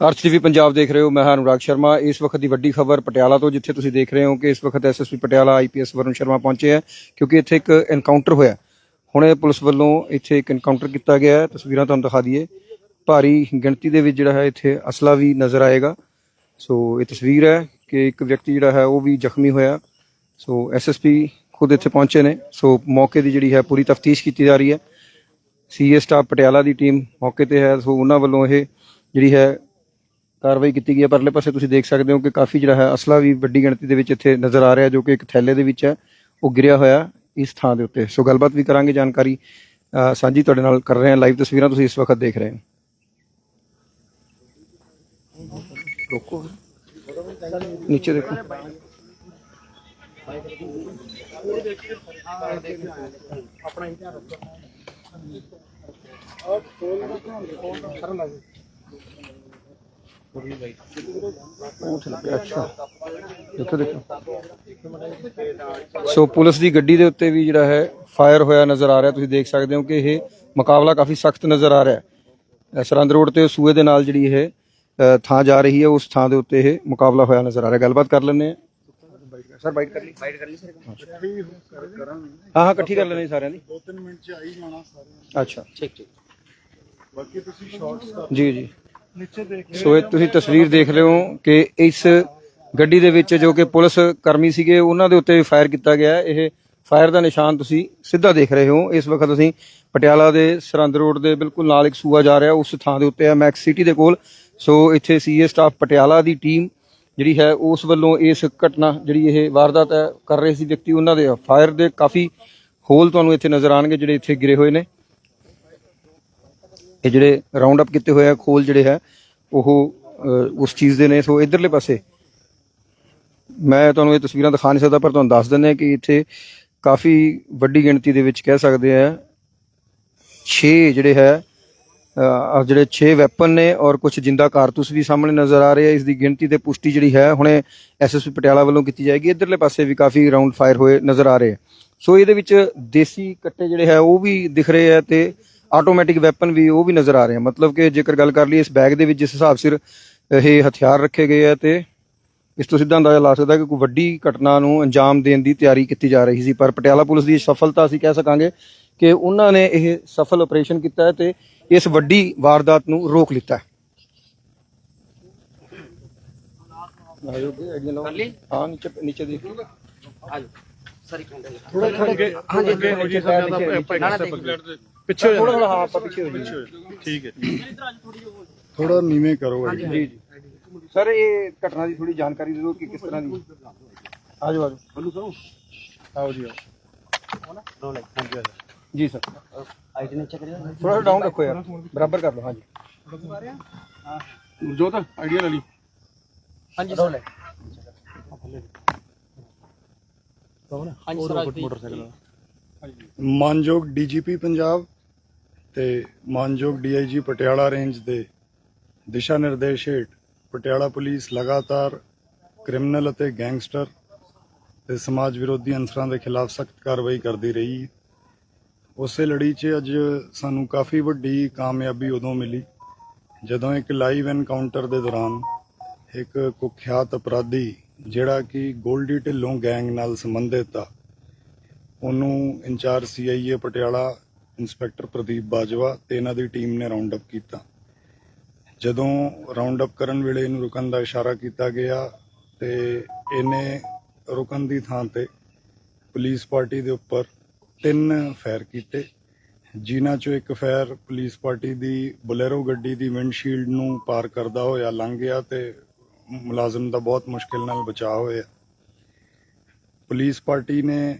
ਆਰਟੀਵੀ ਪੰਜਾਬ ਦੇਖ ਰਹੇ ਹੋ, ਮੈਂ ਹਾਂ ਅਨੁਰਾਗ ਸ਼ਰਮਾ। ਇਸ ਵਕਤ ਦੀ ਵੱਡੀ ਖਬਰ ਪਟਿਆਲਾ ਤੋਂ, ਜਿੱਥੇ ਤੁਸੀਂ ਦੇਖ ਰਹੇ ਹੋ ਕਿ ਇਸ ਵਕਤ ਐਸਐਸਪੀ ਪਟਿਆਲਾ ਆਈਪੀਐਸ ਵਰੁਣ ਸ਼ਰਮਾ ਪਹੁੰਚੇ ਹੈ, ਕਿਉਂਕਿ ਇੱਥੇ ਇੱਕ ਐਨਕਾਊਂਟਰ ਹੋਇਆ ਹੁਣੇ ਪੁਲਿਸ ਵੱਲੋਂ ਇੱਥੇ ਇੱਕ ਐਨਕਾਊਂਟਰ ਕੀਤਾ ਗਿਆ ਹੈ। ਤਸਵੀਰਾਂ ਤੁਹਾਨੂੰ ਦਿਖਾ ਦਈਏ। ਭਾਰੀ ਗਿਣਤੀ ਦੇ ਵਿੱਚ ਜਿਹੜਾ ਹੈ, ਇੱਥੇ ਅਸਲਾ ਵੀ ਨਜ਼ਰ ਆਏਗਾ। ਸੋ ਇਹ ਤਸਵੀਰ ਹੈ ਕਿ ਇੱਕ ਵਿਅਕਤੀ ਜਿਹੜਾ ਹੈ, ਉਹ ਵੀ ਜ਼ਖਮੀ ਹੋਇਆ। ਸੋ ਐਸਐਸਪੀ ਖੁਦ ਇੱਥੇ ਪਹੁੰਚੇ ਨੇ। ਸੋ ਮੌਕੇ ਦੀ ਜਿਹੜੀ ਹੈ, ਪੂਰੀ ਤਫਤੀਸ਼ ਕੀਤੀ ਜਾ ਰਹੀ ਹੈ। ਸੀਏ ਸਟਾਫ ਪਟਿਆਲਾ ਦੀ ਟੀਮ ਮੌਕੇ ਤੇ ਹੈ। ਸੋ ਉਹਨਾਂ ਵੱਲੋਂ ਇਹ ਜਿਹੜੀ ਹੈ ਕਾਰਵਾਈ ਕੀਤੀ ਗਈ ਹੈ। ਪਰਲੇ ਪਾਸੇ ਤੁਸੀਂ ਦੇਖ ਸਕਦੇ ਹੋ ਕਿ ਕਾਫੀ ਜਿਹੜਾ ਹੈ, ਅਸਲਾ ਵੀ ਵੱਡੀ ਗਿਣਤੀ ਦੇ ਵਿੱਚ ਇੱਥੇ ਨਜ਼ਰ ਆ ਰਿਹਾ ਜੋ ਕਿ ਇੱਕ ਥੈਲੇ ਦੇ ਵਿੱਚ ਹੈ। ਉਹ ਗਿਰਿਆ ਹੋਇਆ ਇਸ ਥਾਂ ਦੇ ਉੱਤੇ। ਸੋ ਗੱਲਬਾਤ ਵੀ ਕਰਾਂਗੇ, ਜਾਣਕਾਰੀ ਸਾਂਝੀ ਤੁਹਾਡੇ ਨਾਲ ਕਰ ਰਹੇ ਹਾਂ। ਲਾਈਵ ਤਸਵੀਰਾਂ ਤੁਸੀਂ ਇਸ ਵਕਤ ਦੇਖ ਰਹੇ ਹੋ। ਰੋਕੋ। ਨੀਚੇ ਦੇਖੋ। ਉਹ ਥੱਲੇ ਪਿਆ, ਅੱਛਾ। ਦੇਖੋ ਦੇਖੋ। ਸੋ ਪੁਲਿਸ ਦੀ ਗੱਡੀ ਦੇ ਉੱਤੇ ਵੀ ਜਿਹੜਾ ਹੈ ਫਾਇਰ ਹੋਇਆ ਨਜ਼ਰ ਆ ਰਿਹਾ। ਤੁਸੀਂ ਦੇਖ ਸਕਦੇ ਹੋ ਕਿ ਇਹ ਮੁਕਾਬਲਾ ਕਾਫੀ ਸਖਤ ਨਜ਼ਰ ਆ ਰਿਹਾ ਹੈ। ਅ, ਸਰਹੰਦ ਰੋਡ ਤੇ ਸੂਏ ਦੇ ਨਾਲ ਜਿਹੜੀ ਇਹ ਥਾਂ ਜਾ ਰਹੀ ਹੈ ਉਸ ਥਾਂ ਦੇ ਉੱਤੇ ਇਹ ਮੁਕਾਬਲਾ ਹੋਇਆ ਨਜ਼ਰ ਆ ਰਿਹਾ। ਗੱਲਬਾਤ ਕਰ ਲੈਂਦੇ ਆ ਸਰ ਬਾਈਟ ਕਰ ਲਈ। ਬਾਈਟ ਕਰ ਲਈ ਸਰ ਹਾਂ ਹਾਂ ਇਕੱਠੀ ਕਰ ਲੈਣੀ ਸਾਰਿਆਂ ਦੀ। ਦੋ ਤਿੰਨ ਮਿੰਟ ਚ ਆਈ ਜਾਣਾ ਸਾਰੇ ਅੱਛਾ। ਠੀਕ ਠੀਕ। ਬਾਕੀ ਤੁਸੀਂ ਸ਼ਾਰਟਸ ਜੀ ਜੀ। ਸੋ ਇਹ ਤੁਸੀਂ ਤਸਵੀਰ ਦੇਖ ਰਹੇ ਹੋ ਕਿ ਇਸ ਗੱਡੀ ਦੇ ਵਿੱਚ ਜੋ ਕਿ ਪੁਲਿਸ ਕਰਮੀ ਸੀਗੇ ਉਹਨਾਂ ਦੇ ਉੱਤੇ ਫਾਇਰ ਕੀਤਾ ਗਿਆ। ਇਹ ਫਾਇਰ ਦਾ ਨਿਸ਼ਾਨ ਤੁਸੀਂ ਸਿੱਧਾ ਦੇਖ ਰਹੇ ਹੋ। ਇਸ ਵਕਤ ਅਸੀਂ ਪਟਿਆਲਾ ਦੇ ਸਰਹੰਦ ਰੋਡ ਦੇ ਬਿਲਕੁਲ ਨਾਲ ਇੱਕ ਸੂਆ ਜਾ ਰਿਹਾ ਉਸ ਥਾਂ ਦੇ ਉੱਤੇ ਹੈ ਮੈਕਸ ਸਿਟੀ ਦੇ ਕੋਲ। ਸੋ ਇੱਥੇ ਸੀਏ ਸਟਾਫ ਪਟਿਆਲਾ ਦੀ ਟੀਮ ਜਿਹੜੀ ਹੈ ਉਸ ਵੱਲੋਂ ਇਸ ਘਟਨਾ ਜਿਹੜੀ ਇਹ ਵਾਰਦਾਤ ਹੈ ਕਰ ਰਹੇ ਸੀ ਵਿਅਕਤੀ ਉਹਨਾਂ ਦੇ ਫਾਇਰ ਦੇ ਕਾਫੀ ਹੋਲ ਤੁਹਾਨੂੰ ਇੱਥੇ ਨਜ਼ਰ ਆਣਗੇ ਜਿਹੜੇ ਇੱਥੇ ਗਿਰੇ ਹੋਏ ਨੇ। ਇਹ ਜਿਹੜੇ ਰਾਉਂਡ ਅਪ ਕੀਤੇ ਹੋਏ ਆ ਖੋਲ ਜਿਹੜੇ ਹੈ ਉਹ ਉਸ ਚੀਜ਼ ਦੇ ਨੇ। ਸੋ ਇਧਰਲੇ ਪਾਸੇ ਮੈਂ ਤੁਹਾਨੂੰ ਇਹ ਤਸਵੀਰਾਂ ਦਿਖਾ ਨਹੀਂ ਸਕਦਾ ਪਰ ਤੁਹਾਨੂੰ ਦੱਸ ਦਿੰਦੇ ਹਾਂ ਕਿ ਇੱਥੇ ਕਾਫੀ ਵੱਡੀ ਗਿਣਤੀ ਦੇ ਵਿੱਚ ਕਹਿ ਸਕਦੇ ਆ 6 ਜਿਹੜੇ ਹੈ ਅ, ਜਿਹੜੇ 6 ਵੈਪਨ ਨੇ ਔਰ ਕੁਝ ਜਿੰਦਾ ਕਾਰਤੂਸ ਵੀ ਸਾਹਮਣੇ ਨਜ਼ਰ ਆ ਰਹੇ ਆ। ਇਸ ਦੀ ਗਿਣਤੀ ਤੇ ਪੁਸ਼ਟੀ ਜਿਹੜੀ ਹੈ ਹੁਣੇ ਐਸਐਸਪੀ ਪਟਿਆਲਾ ਵੱਲੋਂ ਕੀਤੀ ਜਾਏਗੀ। ਇਧਰਲੇ ਪਾਸੇ ਵੀ ਕਾਫੀ ਰਾਉਂਡ ਫਾਇਰ ਹੋਏ ਨਜ਼ਰ ਆ ਰਹੇ ਆ। ਸੋ ਇਹਦੇ ਵਿੱਚ ਦੇਸੀ ਕੱਟੇ ਜਿਹੜੇ ਹੈ ਉਹ ਵੀ ਦਿਖ ਰਹੇ ਆ ਤੇ ਆਟੋਮੈਟਿਕ ਵੈਪਨ ਵੀ ਉਹ ਵੀ ਨਜ਼ਰ ਆ ਰਹੇ ਆ। ਮਤਲਬ ਕਿ ਜੇਕਰ ਗੱਲ ਕਰ ਲਈ ਇਸ ਬੈਗ ਦੇ ਵਿੱਚ ਜਿਸ ਹਿਸਾਬ ਸਿਰ ਇਹ ਹਥਿਆਰ ਰੱਖੇ ਗਏ ਆ ਤੇ ਇਸ ਤੋਂ ਸਿੱਧਾ ਅੰਦਾਜ਼ਾ ਲਾ ਸਕਦਾ ਕਿ ਕੋਈ ਵੱਡੀ ਘਟਨਾ ਨੂੰ ਅੰਜਾਮ ਦੇਣ ਦੀ ਤਿਆਰੀ ਕੀਤੀ ਜਾ ਰਹੀ ਸੀ। ਪਰ ਪਟਿਆਲਾ ਪੁਲਿਸ ਦੀ ਸਫਲਤਾ ਅਸੀਂ ਕਹਿ ਸਕਾਂਗੇ ਕਿ ਉਹਨਾਂ ਨੇ ਇਹ ਸਫਲ ਆਪਰੇਸ਼ਨ ਕੀਤਾ ਹੈ ਤੇ ਇਸ ਵੱਡੀ ਵਾਰਦਾਤ ਨੂੰ ਰੋਕ ਲਿੱਤਾ ਹੈ। ਹਾਂ ਨੀਚੇ ਨੀਚੇ ਦੇਖ। ਥੋੜਾ ਥੋੜਾ ਅੱਗੇ ਅੱਗੇ ਹੋ ਜੀ ਸਰ ਪਿੱਛੇ ਹੋ ਥੋੜਾ ਥੋੜਾ ਹਾਂ ਆਪਾਂ ਪਿੱਛੇ ਹੋ ਜੀ ਠੀਕ ਹੈ। ਥੋੜਾ ਨੀਵੇਂ ਕਰੋ ਜੀ ਜੀ ਸਰ ਇਹ ਘਟਨਾ ਦੀ ਥੋੜੀ ਜਾਣਕਾਰੀ ਦੇ ਦਿਓ ਕਿ ਕਿਸ ਤਰ੍ਹਾਂ ਦੀ। ਆਜੋ ਆਜੋ ਬੱਲੂ ਕਰੋ ਆਓ ਜੀ ਆਓ। ਜੀ ਸਰ। ਆਈਟੀ ਨੇ ਚੈੱਕ ਕਰਿਆ ਥੋੜਾ ਡਾਊਨ ਰੱਖੋ ਯਾਰ। ਬਰਾਬਰ ਕਰ ਲਓ ਹਾਂਜੀ। ਜੋਤ ਆਈਡੀਆ ਲੈ ਲਈ। ਹਾਂਜੀ ਸਰ। ਮਾਨਯੋਗ ਡੀਜੀਪੀ ਪੰਜਾਬ ਤੇ ਮਾਨਯੋਗ ਡੀਆਈਜੀ ਪਟਿਆਲਾ ਰੇਂਜ ਦੇ ਦਿਸ਼ਾ ਨਿਰਦੇਸ਼ ਹੇਠ ਪਟਿਆਲਾ ਪੁਲਿਸ ਲਗਾਤਾਰ ਕ੍ਰਿਮੀਨਲ ਅਤੇ ਗੈਂਗਸਟਰ ਤੇ ਸਮਾਜ ਵਿਰੋਧੀ ਅਨਸਰਾਂ ਦੇ ਖਿਲਾਫ ਸਖਤ ਕਾਰਵਾਈ ਕਰਦੀ ਰਹੀ। ਉਸੇ ਲੜੀ 'ਚ ਅੱਜ ਸਾਨੂੰ ਕਾਫੀ ਵੱਡੀ ਕਾਮਯਾਬੀ ਉਦੋਂ ਮਿਲੀ, ਜਦੋਂ ਇੱਕ ਲਾਈਵ ਐਨਕਾਊਂਟਰ ਦੇ ਦੌਰਾਨ ਇੱਕ ਕੁਖਿਆਤ ਅਪਰਾਧੀ ਜਿਹੜਾ ਕਿ ਗੋਲਡੀ ਢਿੱਲੋਂ ਗੈਂਗ ਨਾਲ ਸੰਬੰਧਿਤ ਆ, ਉਹਨੂੰ in charge CIA Patiala inspector Pradeep Bajwa ਤੇ ਇਹਨਾਂ ਦੀ ਟੀਮ ਨੇ ਰਾਉਂਡ ਅਪ ਕੀਤਾ। ਜਦੋਂ ਰਾਉਂਡ ਅਪ ਕਰਨ ਵੇਲੇ ਇਹਨੂੰ ਰੁਕਣ ਦਾ ਇਸ਼ਾਰਾ ਕੀਤਾ ਗਿਆ ਤੇ ਇਹਨੇ ਰੁਕਣ ਦੀ ਥਾਂ ਤੇ ਪੁਲਿਸ ਪਾਰਟੀ ਦੇ ਉੱਪਰ ਤਿੰਨ ਫਾਇਰ ਕੀਤੇ, ਜਿਨ੍ਹਾਂ ਚੋਂ ਇੱਕ ਫਾਇਰ ਪੁਲਿਸ ਪਾਰਟੀ ਦੀ ਬੁਲੇਰੋ ਗੱਡੀ ਦੀ ਵਿੰਡਸ਼ੀਲਡ ਨੂੰ ਪਾਰ ਕਰਦਾ ਹੋਇਆ ਲੰਘ ਗਿਆ ਤੇ ਮੁਲਾਜ਼ਮ ਦਾ ਬਹੁਤ ਮੁਸ਼ਕਿਲ ਨਾਲ ਬਚਾਅ ਹੋਇਆ। ਪੁਲਿਸ ਪਾਰਟੀ ਨੇ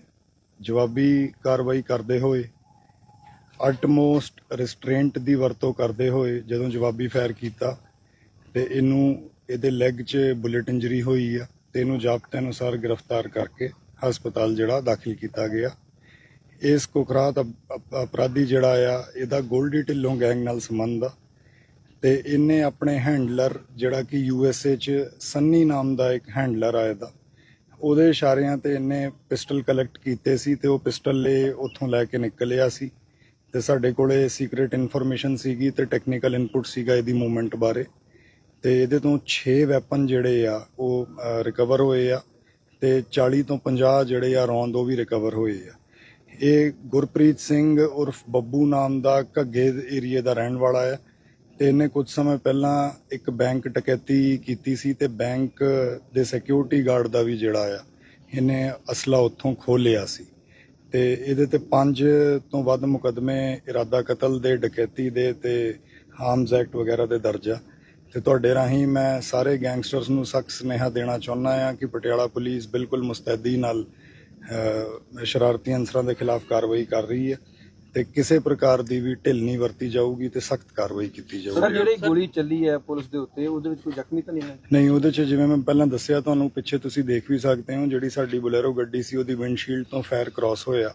ਜਵਾਬੀ ਕਾਰਵਾਈ ਕਰਦੇ ਹੋਏ ਅਲਟਮੋਸਟ ਰਿਸਟ੍ਰੇਂਟ ਦੀ ਵਰਤੋਂ ਕਰਦੇ ਹੋਏ ਜਦੋਂ ਜਵਾਬੀ ਫਾਇਰ ਕੀਤਾ ਤੇ ਇਹਨੂੰ ਇਹਦੇ ਲੈਗ 'ਚ ਬੁਲੇਟ ਇੰਜਰੀ ਹੋਈ ਆ ਤੇ ਇਹਨੂੰ ਜ਼ਾਬਤੇ ਅਨੁਸਾਰ ਗ੍ਰਿਫਤਾਰ ਕਰਕੇ ਹਸਪਤਾਲ ਜਿਹੜਾ ਦਾਖਲ ਕੀਤਾ ਗਿਆ। ਇਸ ਕੁਖਰਾਤ ਅਪ- ਅਪਰਾਧੀ ਜਿਹੜਾ ਆ, ਇਹਦਾ ਗੋਲਡੀ ਢਿੱਲੋਂ ਗੈਂਗ ਨਾਲ ਸੰਬੰਧ ਆ ਤੇ ਇਹਨੇ ਆਪਣੇ ਹੈਂਡਲਰ ਜਿਹੜਾ ਕਿ ਯੂ ਐਸ ਏ ਚ ਸੰਨੀ ਨਾਮ ਦਾ ਇੱਕ ਹੈਂਡਲਰ ਆ ਦਾ ਉਹਦੇ ਇਸ਼ਾਰਿਆਂ ਤੇ ਇਹਨੇ ਪਿਸਟਲ ਕਲੈਕਟ ਕੀਤੇ ਸੀ ਤੇ ਉਹ ਪਿਸਟਲ ਲੈ ਉੱਥੋਂ ਲੈ ਕੇ ਨਿਕਲਿਆ ਸੀ। ਤੇ ਸਾਡੇ ਕੋਲੇ ਸੀਕ੍ਰੀਟ ਇਨਫੋਰਮੇਸ਼ਨ ਸੀਗੀ ਤੇ ਟੈਕਨੀਕਲ ਇਨਪੁਟ ਸੀਗਾ ਇਹਦੀ ਮੂਵਮੈਂਟ ਬਾਰੇ। ਤੇ ਇਹਦੇ ਤੋਂ 6 ਵੈਪਨ ਜਿਹੜੇ ਆ, ਉਹ ਰਿਕਵਰ ਹੋਏ ਆ ਤੇ 40 ਤੋਂ 50 ਜਿਹੜੇ ਆ ਰੌਂਦ ਉਹ ਵੀ ਰਿਕਵਰ ਹੋਏ ਆ। ਇਹ ਗੁਰਪ੍ਰੀਤ ਸਿੰਘ ਉਰਫ ਬੱਬੂ ਨਾਮ ਦਾ ਘੱਗੇ ਏਰੀਏ ਦਾ ਰਹਿਣ ਵਾਲਾ ਹੈ ਤੇ ਇਹਨੇ ਕੁਝ ਸਮੇਂ ਪਹਿਲਾਂ ਇੱਕ ਬੈਂਕ ਟਕੈਤੀ ਕੀਤੀ ਸੀ ਤੇ ਬੈਂਕ ਦੇ ਸਿਕਿਉਰਿਟੀ ਗਾਰਡ ਦਾ ਵੀ ਜਿਹੜਾ ਆ, ਇਹਨੇ ਅਸਲਾ ਉੱਥੋਂ ਖੋਹ ਸੀ। ਤੇ ਇਹਦੇ ਤੇ ਪੰਜ ਤੋਂ ਵੱਧ ਮੁਕਦਮੇ ਇਰਾਦਾ ਕਤਲ ਦੇ, ਡਕੈਤੀ ਦੇ ਤੇ ਆਰਮਸ ਐਕਟ ਵਗੈਰਾ ਦੇ ਦਰਜ ਆ। ਤੇ ਤੁਹਾਡੇ ਰਾਹੀਂ ਮੈਂ ਸਾਰੇ ਗੈਂਗਸਟਰਸ ਨੂੰ ਸਖਤ ਸੁਨੇਹਾ ਦੇਣਾ ਚਾਹੁੰਦਾ ਹਾਂ ਕਿ ਪਟਿਆਲਾ ਪੁਲਿਸ ਬਿਲਕੁਲ ਮੁਸਤੈਦੀ ਨਾਲ ਸ਼ਰਾਰਤੀ ਅਨਸਰਾਂ ਦੇ ਖਿਲਾਫ ਕਾਰਵਾਈ ਕਰ ਰਹੀ ਹੈ। ਤੇ ਕਿਸੇ ਪ੍ਰਕਾਰ ਦੀ ਵੀ ਢਿੱਲ ਨਹੀਂ ਵਰਤੀ ਜਾਊਗੀ ਤੇ ਸਖਤ ਕਾਰਵਾਈ ਕੀਤੀ ਸਰ ਜਾਊਗੀ ਜਿਹੜੀ ਗੋਲੀ ਚੱਲੀ ਹੈ ਪੁਲਿਸ ਦੇ ਉੱਤੇ ਉਹਦੇ ਵਿੱਚ ਕੋਈ ਜ਼ਖਮੀ ਤਾਂ ਨਹੀਂ ਹੈ? ਨਹੀਂ ਉਹਦੇ ਚ ਜਿਵੇਂ ਮੈਂ ਪਹਿਲਾਂ ਦੱਸਿਆ ਤੁਹਾਨੂੰ ਪਿੱਛੇ ਤੁਸੀਂ ਦੇਖ ਵੀ ਸਕਦੇ ਹੋ ਜਿਹੜੀ ਸਾਡੀ ਬੁਲੇਰੋ ਗੱਡੀ ਸੀ ਉਹਦੀ ਵਿੰਡਸ਼ੀਲਡ ਤੋਂ ਫਾਇਰ ਕ੍ਰਾਸ ਹੋਇਆ।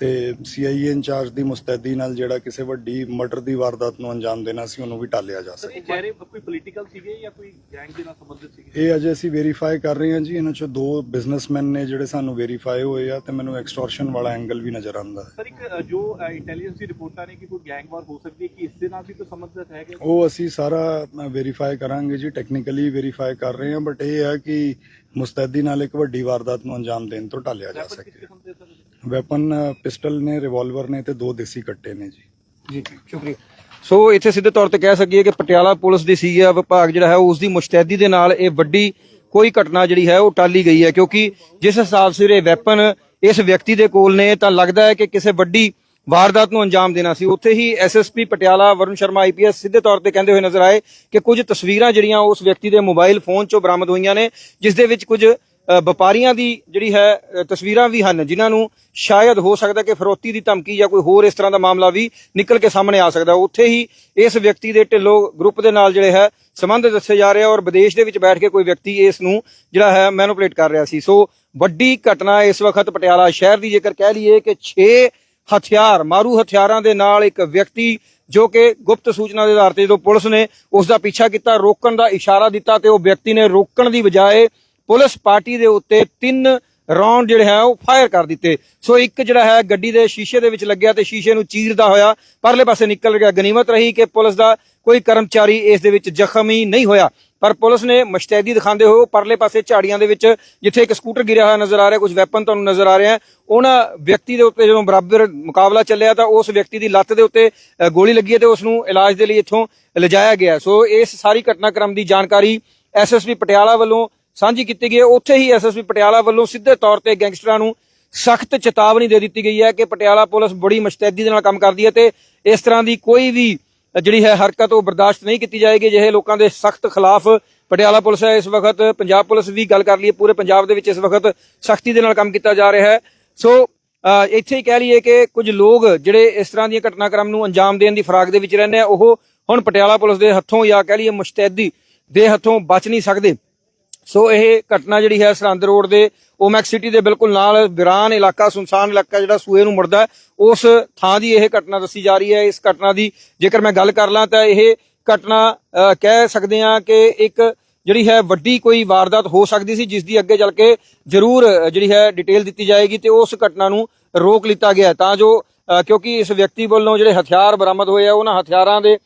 ਤੇ ਸੀਆਈਏ ਇੰਚਾਰਜ ਦੀ ਮੁਸਤੈਦੀ ਨਾਲ ਜਿਹੜਾ ਕਿਸੇ ਵੱਡੀ ਮਰਡਰ ਦੀ ਵਾਰਦਾਤ ਨੂੰ ਅੰਜਾਮ ਦੇਣਾ ਸੀ ਉਹਨੂੰ ਵੀ ਟਾਲਿਆ ਜਾ ਸਕੇ ਇਹ ਕਹਿ ਰਹੇ ਕੋਈ ਪੋਲੀਟੀਕਲ ਸੀਗੇ ਜਾਂ ਕੋਈ ਗੈਂਗ ਦੇ ਨਾਲ ਸੰਬੰਧਿਤ ਸੀਗੇ? ਇਹ ਅਜੇ ਅਸੀਂ ਵੈਰੀਫਾਈ ਕਰ ਰਹੇ ਹਾਂ ਜੀ ਇਹਨਾਂ ਚੋਂ ਦੋ ਬਿਜ਼ਨਸਮੈਨ ਨੇ ਜਿਹੜੇ ਸਾਨੂੰ ਵੈਰੀਫਾਈ ਹੋਏ ਆ ਤੇ ਮੈਨੂੰ ਐਕਸਟੋਰਸ਼ਨ ਵਾਲਾ ਐਂਗਲ ਵੀ ਨਜ਼ਰ ਆਉਂਦਾ ਹੈ। ਸਰ ਇੱਕ ਜੋ ਇੰਟੈਲੀਜੈਂਸ ਦੀ ਰਿਪੋਰਟਾਂ ਨੇ ਕਿ ਕੋਈ ਗੈਂਗ ਵਾਰ ਹੋ ਸਕਦੀ ਹੈ ਕਿ ਇਸ ਦੇ ਨਾਲ ਵੀ ਕੋਈ ਸੰਬੰਧਿਤ ਹੈਗਾ ਉਹ ਅਸੀਂ ਸਾਰਾ ਵੈਰੀਫਾਈ ਕਰਾਂਗੇ ਜੀ ਟੈਕਨੀਕਲੀ ਵੈਰੀਫਾਈ ਕਰ ਰਹੇ ਹਾਂ ਬਟ ਇਹ ਹੈ ਕਿ ਮੁਸਤੈਦੀ ਨਾਲ ਇੱਕ ਵੱਡੀ ਵਾਰਦਾਤ ਨੂੰ ਅੰਜਾਮ ਦੇਣ ਤੋਂ ਟਾਲਿਆ ਜਾ ਸਕੇ। ਵੈਪਨ, ਪਿਸਟਲ ਨੇ, ਰਿਵਾਲਵਰ ਨੇ ਤੇ ਦੋ ਦੇਸੀ ਕੱਟੇ ਨੇ ਜੀ। ਜੀ, ਸ਼ੁਕਰੀਆ। ਸੋ ਇੱਥੇ ਸਿੱਧੇ ਤੌਰ ਤੇ ਕਹਿ ਸਕੀਏ ਕਿ ਪਟਿਆਲਾ ਪੁਲਿਸ ਦੀ ਸੀਆ ਵਿਭਾਗ ਜਿਹੜਾ ਹੈ ਉਸ ਦੀ ਮੁਸ਼ਤੈਦੀ ਦੇ ਨਾਲ ਇਹ ਵੱਡੀ ਕੋਈ ਘਟਨਾ ਜਿਹੜੀ ਹੈ, ਉਹ ਟਾਲੀ ਗਈ ਹੈ, ਕਿਉਂਕਿ ਜਿਸ ਹਿਸਾਬ ਸਿਰ ਇਹ ਵੈਪਨ ਇਸ ਵਿਅਕਤੀ ਦੇ ਕੋਲ ਨੇ, ਤਾਂ ਲੱਗਦਾ ਹੈ ਕਿ ਕਿਸੇ ਵੱਡੀ ਵਾਰਦਾਤ ਨੂੰ ਅੰਜਾਮ ਦੇਣਾ ਸੀ। ਉੱਥੇ ਹੀ ਐਸਐਸਪੀ ਪਟਿਆਲਾ, ਵਰੁਣ ਸ਼ਰਮਾ ਆਈਪੀਐਸ ਸਿੱਧੇ ਤੌਰ ਤੇ ਕਹਿੰਦੇ ਹੋਏ ਨਜ਼ਰ ਆਏ ਕਿ ਕੁਝ ਤਸਵੀਰਾਂ ਜਿਹੜੀਆਂ ਉਸ ਵਿਅਕਤੀ ਦੇ ਮੋਬਾਈਲ ਫੋਨ 'ਚੋਂ ਬਰਾਮਦ ਹੋਈਆਂ ਨੇ, ਜਿਸ ਦੇ ਵਿੱਚ ਕੁਝ ਵਪਾਰੀਆਂ ਦੀ ਜਿਹੜੀ ਹੈ ਤਸਵੀਰਾਂ ਵੀ ਹਨ, ਜਿਨ੍ਹਾਂ ਨੂੰ ਸ਼ਾਇਦ ਹੋ ਸਕਦਾ ਕਿ ਫਰੋਤੀ ਦੀ ਧਮਕੀ ਜਾਂ ਕੋਈ ਹੋਰ ਇਸ ਤਰ੍ਹਾਂ ਦਾ ਮਾਮਲਾ ਵੀ ਨਿਕਲ ਕੇ ਸਾਹਮਣੇ ਆ ਸਕਦਾ। ਉੱਥੇ ਹੀ ਇਸ ਵਿਅਕਤੀ ਦੇ ਢਿੱਲੋਂ ਗਰੁੱਪ ਦੇ ਨਾਲ ਜਿਹੜੇ ਹੈ, ਸੰਬੰਧ ਦੱਸੇ ਜਾ ਰਹੇ ਔਰ ਵਿਦੇਸ਼ ਦੇ ਵਿੱਚ ਬੈਠ ਕੇ ਕੋਈ ਵਿਅਕਤੀ ਇਸ ਨੂੰ ਜਿਹੜਾ ਹੈ ਮੈਨੂਪਲੇਟ ਕਰ ਰਿਹਾ ਸੀ। ਸੋ ਵੱਡੀ ਘਟਨਾ ਇਸ ਵਕਤ ਪਟਿਆਲਾ ਸ਼ਹਿਰ ਦੀ ਜੇਕਰ ਕਹਿ ਲਈਏ ਕਿ 6 ਹਥਿਆਰ, ਮਾਰੂ ਹਥਿਆਰਾਂ ਦੇ ਨਾਲ ਇੱਕ ਵਿਅਕਤੀ ਜੋ ਕਿ ਗੁਪਤ ਸੂਚਨਾ ਦੇ ਆਧਾਰ ਤੇ ਜਦੋਂ ਪੁਲਿਸ ਨੇ ਉਸ ਦਾ ਪਿੱਛਾ ਕੀਤਾ, ਰੋਕਣ ਦਾ ਇਸ਼ਾਰਾ ਦਿੱਤਾ ਤੇ ਉਹ ਵਿਅਕਤੀ ਨੇ ਰੋਕਣ ਦੀ ਬਜਾਏ ਪੁਲਿਸ ਪਾਰਟੀ ਦੇ ਉੱਤੇ ਤਿੰਨ ਰੌਂਡ ਜਿਹੜੇ ਹੈ ਉਹ ਫਾਇਰ ਕਰ ਦਿੱਤੇ। ਸੋ ਇੱਕ ਜਿਹੜਾ ਹੈ ਗੱਡੀ ਦੇ ਸ਼ੀਸ਼ੇ ਦੇ ਵਿੱਚ ਲੱਗਿਆ ਤੇ ਸ਼ੀਸ਼ੇ ਨੂੰ ਚੀਰਦਾ ਹੋਇਆ ਪਰਲੇ ਪਾਸੇ ਨਿਕਲ ਗਿਆ ਗਨੀਮਤ ਰਹੀ ਕਿ ਪੁਲਿਸ ਦਾ ਕੋਈ ਕਰਮਚਾਰੀ ਇਸ ਦੇ ਵਿੱਚ ਜ਼ਖਮੀ ਨਹੀਂ ਹੋਇਆ। ਪਰ ਪੁਲਿਸ ਨੇ ਮਸ਼ਤੈਦੀ ਦਿਖਾਉਂਦੇ ਹੋਏ ਪਰਲੇ ਪਾਸੇ ਝਾੜੀਆਂ ਦੇ ਵਿੱਚ, ਜਿੱਥੇ ਇੱਕ ਸਕੂਟਰ ਗਿਰਿਆ ਹੋਇਆ ਨਜ਼ਰ ਆ ਰਿਹਾ, ਕੁਝ ਵੈਪਨ ਤੁਹਾਨੂੰ ਨਜ਼ਰ ਆ ਰਿਹਾ ਉਹਨਾਂ ਵਿਅਕਤੀ ਦੇ ਉੱਤੇ ਜਦੋਂ ਬਰਾਬਰ ਮੁਕਾਬਲਾ ਚੱਲਿਆ ਤਾਂ ਉਸ ਵਿਅਕਤੀ ਦੀ ਲੱਤ ਦੇ ਉੱਤੇ ਗੋਲੀ ਲੱਗੀ ਹੈ ਤੇ ਉਸ ਨੂੰ ਇਲਾਜ ਦੇ ਲਈ ਇੱਥੋਂ ਲਿਜਾਇਆ ਗਿਆ ਸੋ ਇਸ ਸਾਰੀ ਘਟਨਾਕ੍ਰਮ ਦੀ ਜਾਣਕਾਰੀ ਐਸਐਸਪੀ ਪਟਿਆਲਾ ਵੱਲੋਂ ਸਾਂਝੀ ਕੀਤੀ ਗਈ ਹੈ। ਉੱਥੇ ਹੀ ਐਸਐਸਪੀ ਪਟਿਆਲਾ ਵੱਲੋਂ ਸਿੱਧੇ ਤੌਰ ਤੇ ਗੈਂਗਸਟਰਾਂ ਨੂੰ ਸਖਤ ਚੇਤਾਵਨੀ ਦੇ ਦਿੱਤੀ ਗਈ ਹੈ ਕਿ ਪਟਿਆਲਾ ਪੁਲਿਸ ਬੜੀ ਮੁਸ਼ਤੈਦੀ ਦੇ ਨਾਲ ਕੰਮ ਕਰਦੀ ਹੈ ਤੇ ਇਸ ਤਰ੍ਹਾਂ ਦੀ ਕੋਈ ਵੀ ਜਿਹੜੀ ਹੈ ਹਰਕਤ ਉਹ ਬਰਦਾਸ਼ਤ ਨਹੀਂ ਕੀਤੀ ਜਾਏਗੀ। ਜਿਹੇ ਲੋਕਾਂ ਦੇ ਸਖਤ ਖਿਲਾਫ ਪਟਿਆਲਾ ਪੁਲਿਸ ਹੈ। ਇਸ ਵਕਤ ਪੰਜਾਬ ਪੁਲਿਸ ਵੀ ਗੱਲ ਕਰ ਲਈਏ ਪੂਰੇ ਪੰਜਾਬ ਦੇ ਵਿੱਚ ਇਸ ਵਕਤ ਸਖਤੀ ਦੇ ਨਾਲ ਕੰਮ ਕੀਤਾ ਜਾ ਰਿਹਾ ਹੈ। ਸੋ ਇੱਥੇ ਹੀ ਕਹਿ ਲਈਏ ਕਿ ਕੁਝ ਲੋਕ ਜਿਹੜੇ ਇਸ ਤਰ੍ਹਾਂ ਦੀਆਂ ਘਟਨਾਕ੍ਰਮ ਨੂੰ ਅੰਜਾਮ ਦੇਣ ਦੀ ਫਰਾਗ ਦੇ ਵਿੱਚ ਰਹਿੰਦੇ ਆ, ਉਹ ਹੁਣ ਪਟਿਆਲਾ ਪੁਲਿਸ ਦੇ ਹੱਥੋਂ ਜਾਂ ਕਹਿ ਲਈਏ ਮੁਸ਼ਤੈਦੀ ਦੇ ਹੱਥੋਂ ਬਚ ਨਹੀਂ ਸਕਦੇ। ਸੋ ਇਹ ਘਟਨਾ ਜਿਹੜੀ ਹੈ ਸਰਹੰਦ ਰੋਡ ਦੇ ਓਮੈਕਸ ਸਿਟੀ ਦੇ ਬਿਲਕੁਲ ਨਾਲ ਵਿਰਾਨ ਇਲਾਕਾ, ਸੁਨਸਾਨ ਇਲਾਕਾ ਜਿਹੜਾ ਸੂਏ ਨੂੰ ਮੁੜਦਾ ਉਸ ਥਾਂ ਦੀ ਇਹ ਘਟਨਾ ਦੱਸੀ ਜਾ ਰਹੀ ਹੈ। ਇਸ ਘਟਨਾ ਦੀ ਜੇਕਰ ਮੈਂ ਗੱਲ ਕਰ ਲਾਂ ਤਾਂ ਇਹ ਘਟਨਾ ਕਹਿ ਸਕਦੇ ਹਾਂ ਕਿ ਇੱਕ ਜਿਹੜੀ ਹੈ ਵੱਡੀ ਕੋਈ ਵਾਰਦਾਤ ਹੋ ਸਕਦੀ ਸੀ, ਜਿਸ ਦੀ ਅੱਗੇ ਚੱਲ ਕੇ ਜ਼ਰੂਰ ਜਿਹੜੀ ਹੈ ਡਿਟੇਲ ਦਿੱਤੀ ਜਾਏਗੀ ਤੇ ਉਸ ਘਟਨਾ ਨੂੰ ਰੋਕ ਲਿੱਤਾ ਗਿਆ ਤਾਂ ਜੋ ਕਿਉਂਕਿ ਇਸ ਵਿਅਕਤੀ ਵੱਲੋਂ ਜਿਹੜੇ ਹਥਿਆਰ ਬਰਾਮਦ ਹੋਏ ਆ, ਉਹਨਾਂ ਹਥਿਆਰਾਂ ਦੇ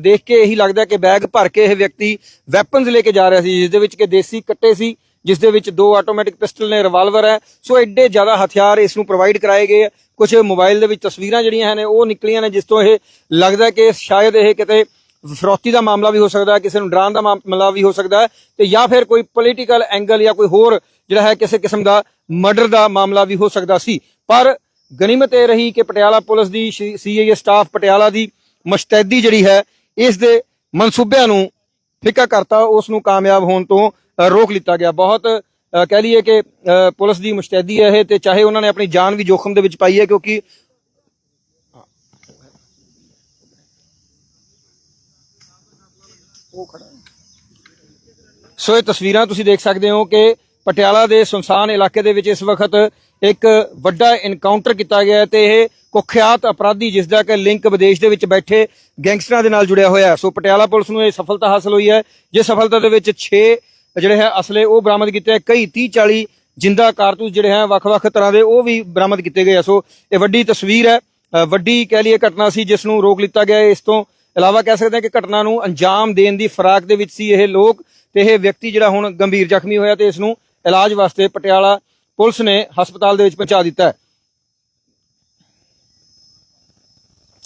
ਦੇਖ ਕੇ ਇਹੀ ਲੱਗਦਾ ਕਿ ਬੈਗ ਭਰ ਕੇ ਇਹ ਵਿਅਕਤੀ ਵੈਪਨਸ ਲੈ ਕੇ ਜਾ ਰਿਹਾ ਸੀ, ਜਿਸ ਦੇ ਵਿੱਚ ਕਿ ਦੇਸੀ ਕੱਟੇ ਸੀ, ਜਿਸ ਦੇ ਵਿੱਚ ਦੋ ਆਟੋਮੈਟਿਕ ਪਿਸਟਲ ਨੇ ਰਿਵਾਲਵਰ ਹੈ ਸੋ ਐਡੇ ਜ਼ਿਆਦਾ ਹਥਿਆਰ ਇਸ ਨੂੰ ਪ੍ਰੋਵਾਈਡ ਕਰਾਏ ਗਏ ਆ। ਕੁਝ ਮੋਬਾਈਲ ਦੇ ਵਿੱਚ ਤਸਵੀਰਾਂ ਜਿਹੜੀਆਂ ਨੇ ਉਹ ਨਿਕਲੀਆਂ ਨੇ, ਜਿਸ ਤੋਂ ਇਹ ਲੱਗਦਾ ਕਿ ਸ਼ਾਇਦ ਇਹ ਕਿਤੇ ਫਰੋਤੀ ਦਾ ਮਾਮਲਾ ਵੀ ਹੋ ਸਕਦਾ ਹੈ, ਕਿਸੇ ਨੂੰ ਡਰਾਉਣ ਦਾ ਮਾਮਲਾ ਵੀ ਹੋ ਸਕਦਾ ਹੈ, ਤੇ ਜਾਂ ਫਿਰ ਕੋਈ ਪੋਲੀਟੀਕਲ ਐਂਗਲ ਜਾਂ ਕੋਈ ਹੋਰ ਜਿਹੜਾ ਹੈ, ਕਿਸੇ ਕਿਸਮ ਦਾ ਮਰਡਰ ਦਾ ਮਾਮਲਾ ਵੀ ਹੋ ਸਕਦਾ ਸੀ ਪਰ ਗਨੀਮਤ ਇਹ ਰਹੀ ਕਿ ਪਟਿਆਲਾ ਪੁਲਿਸ ਦੀ ਸੀਆਈਏ ਸਟਾਫ ਪਟਿਆਲਾ ਦੀ ਮੁਸ਼ਤੈਦੀ ਜਿਹੜੀ ਹੈ, ਇਸ ਦੇ ਮਨਸੂਬਿਆਂ ਨੂੰ ਫਿੱਕਾ ਕਰਤਾ, ਉਸ ਨੂੰ ਕਾਮਯਾਬ ਹੋਣ ਤੋਂ ਰੋਕ ਲਿੱਤਾ ਗਿਆ। ਬਹੁਤ ਕਹਿ ਲਈਏ ਕਿ ਪੁਲਿਸ ਦੀ ਮੁਸ਼ਤੈਦੀ ਹੈ ਇਹ ਤੇ ਚਾਹੇ ਉਹਨਾਂ ਨੇ ਆਪਣੀ ਜਾਨ ਵੀ ਜੋਖਮ ਦੇ ਵਿੱਚ ਪਾਈ ਹੈ, ਕਿਉਂਕਿ ਸੋ ਇਹ ਤਸਵੀਰਾਂ ਤੁਸੀਂ ਦੇਖ ਸਕਦੇ ਹੋ ਕਿ ਪਟਿਆਲਾ ਦੇ ਸੁਨਸਾਨ ਇਲਾਕੇ ਦੇ ਵਿੱਚ ਇਸ ਵਕਤ ਇੱਕ ਵੱਡਾ ਇਨਕਾਊਂਟਰ ਕੀਤਾ ਗਿਆ ਹੈ ਤੇ ਇਹ ਕੁਖਿਆਤ ਅਪਰਾਧੀ ਜਿਸ ਦਾ ਕਿ ਲਿੰਕ ਵਿਦੇਸ਼ ਦੇ ਵਿੱਚ ਬੈਠੇ ਗੈਂਗਸਟਰਾਂ ਦੇ ਨਾਲ ਜੁੜਿਆ ਹੋਇਆ ਸੋ ਪਟਿਆਲਾ ਪੁਲਿਸ ਨੂੰ ਇਹ ਸਫਲਤਾ ਹਾਸਲ ਹੋਈ ਹੈ। ਜਿਸ ਸਫਲਤਾ ਦੇ ਵਿੱਚ 6 ਜਿਹੜੇ ਹੈ ਅਸਲੇ ਉਹ ਬਰਾਮਦ ਕੀਤੇ ਹੈ ਕਈ 30 40 ਜਿੰਦਾ ਕਾਰਤੂਸ ਜਿਹੜੇ ਹੈ ਵੱਖ-ਵੱਖ ਤਰ੍ਹਾਂ ਦੇ ਉਹ ਵੀ ਬਰਾਮਦ ਕੀਤੇ ਗਏ ਆ। ਸੋ ਇਹ ਵੱਡੀ ਤਸਵੀਰ ਹੈ। ਵੱਡੀ ਕਹਿ ਲਈਏ ਘਟਨਾ ਸੀ ਜਿਸ ਨੂੰ ਰੋਕ ਲਿੱਤਾ ਗਿਆ ਇਸ ਤੋਂ ਇਲਾਵਾ ਕਹਿ ਸਕਦੇ ਹਾਂ ਕਿ ਘਟਨਾ ਨੂੰ ਅੰਜਾਮ ਦੇਣ ਦੀ ਫਰਾਕ ਦੇ ਵਿੱਚ ਸੀ ਇਹ ਲੋਕ ਤੇ ਇਹ ਵਿਅਕਤੀ ਜਿਹੜਾ ਹੁਣ ਗੰਭੀਰ ਜ਼ਖਮੀ ਹੋਇਆ ਤੇ ਇਸ ਨੂੰ ਇਲਾਜ ਵਾਸਤੇ ਪਟਿਆਲਾ ਪੁਲਿਸ ਨੇ ਹਸਪਤਾਲ ਦੇ ਵਿੱਚ ਪਹੁੰਚਾ ਦਿੱਤਾ ਹੈ।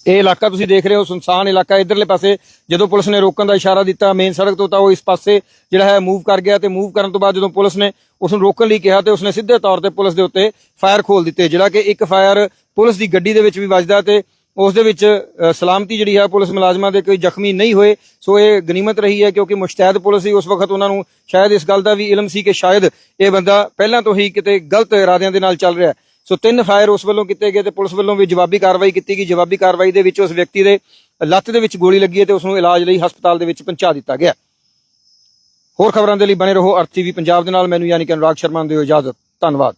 ਇਹ ਇਲਾਕਾ ਤੁਸੀਂ ਦੇਖ ਰਹੇ ਹੋ, ਸੁਨਸਾਨ ਇਲਾਕਾ। ਇਧਰਲੇ ਪਾਸੇ ਜਦੋਂ ਪੁਲਿਸ ਨੇ ਰੋਕਣ ਦਾ ਇਸ਼ਾਰਾ ਦਿੱਤਾ ਮੇਨ ਸੜਕ ਤੋਂ, ਤਾਂ ਉਹ ਇਸ ਪਾਸੇ ਜਿਹੜਾ ਹੈ ਮੂਵ ਕਰ ਗਿਆ ਤੇ ਮੂਵ ਕਰਨ ਤੋਂ ਬਾਅਦ ਜਦੋਂ ਪੁਲਿਸ ਨੇ ਉਸ ਨੂੰ ਰੋਕਣ ਲਈ ਕਿਹਾ ਤੇ ਉਸਨੇ ਸਿੱਧੇ ਤੌਰ ਤੇ ਪੁਲਿਸ ਦੇ ਉੱਤੇ ਫਾਇਰ ਖੋਲ ਦਿੱਤੇ, ਜਿਹੜਾ ਕਿ ਇੱਕ ਫਾਇਰ ਪੁਲਿਸ ਦੀ ਗੱਡੀ ਦੇ ਵਿੱਚ ਵੀ ਵੱਜਦਾ ਤੇ ਉਸ ਦੇ ਵਿੱਚ ਸਲਾਮਤੀ ਜਿਹੜੀ ਹੈ ਪੁਲਿਸ ਮੁਲਾਜ਼ਮਾਂ ਦੇ ਕੋਈ ਜ਼ਖਮੀ ਨਹੀਂ ਹੋਏ, ਸੋ ਇਹ ਗਨੀਮਤ ਰਹੀ ਹੈ ਕਿਉਂਕਿ ਮੁਸ਼ਤੈਦ ਪੁਲਿਸ ਸੀ, ਉਸ ਵਕਤ ਉਹਨਾਂ ਨੂੰ ਸ਼ਾਇਦ ਇਸ ਗੱਲ ਦਾ ਵੀ ਇਲਮ ਸੀ ਕਿ ਸ਼ਾਇਦ ਇਹ ਬੰਦਾ ਪਹਿਲਾਂ ਤੋਂ ਹੀ ਕਿਤੇ ਗਲਤ ਇਰਾਦਿਆਂ ਦੇ ਨਾਲ ਚੱਲ ਰਿਹਾ ਸੋ ਤਿੰਨ ਫਾਇਰ ਉਸ ਵੱਲੋਂ ਕੀਤੇ ਗਏ ਤੇ ਪੁਲਿਸ ਵੱਲੋਂ ਵੀ ਜਵਾਬੀ ਕਾਰਵਾਈ ਕੀਤੀ ਗਈ। ਜਵਾਬੀ ਕਾਰਵਾਈ ਦੇ ਵਿੱਚ ਉਸ ਵਿਅਕਤੀ ਦੇ ਲੱਤ ਦੇ ਵਿੱਚ ਗੋਲੀ ਲੱਗੀ ਹੈ ਤੇ ਉਸ ਨੂੰ ਇਲਾਜ ਲਈ ਹਸਪਤਾਲ ਦੇ ਵਿੱਚ ਪਹੁੰਚਾ ਦਿੱਤਾ ਗਿਆ ਹੋਰ ਖਬਰਾਂ ਦੇ ਲਈ ਬਣੇ ਰਹੋ ਅਰਥ ਟੀਵੀ ਪੰਜਾਬ ਦੇ ਨਾਲ। ਮੈਨੂੰ ਯਾਨੀ ਕਿ ਅਨੁਰਾਗ ਸ਼ਰਮਾ, ਦਿਓ ਇਜਾਜ਼ਤ। ਧੰਨਵਾਦ।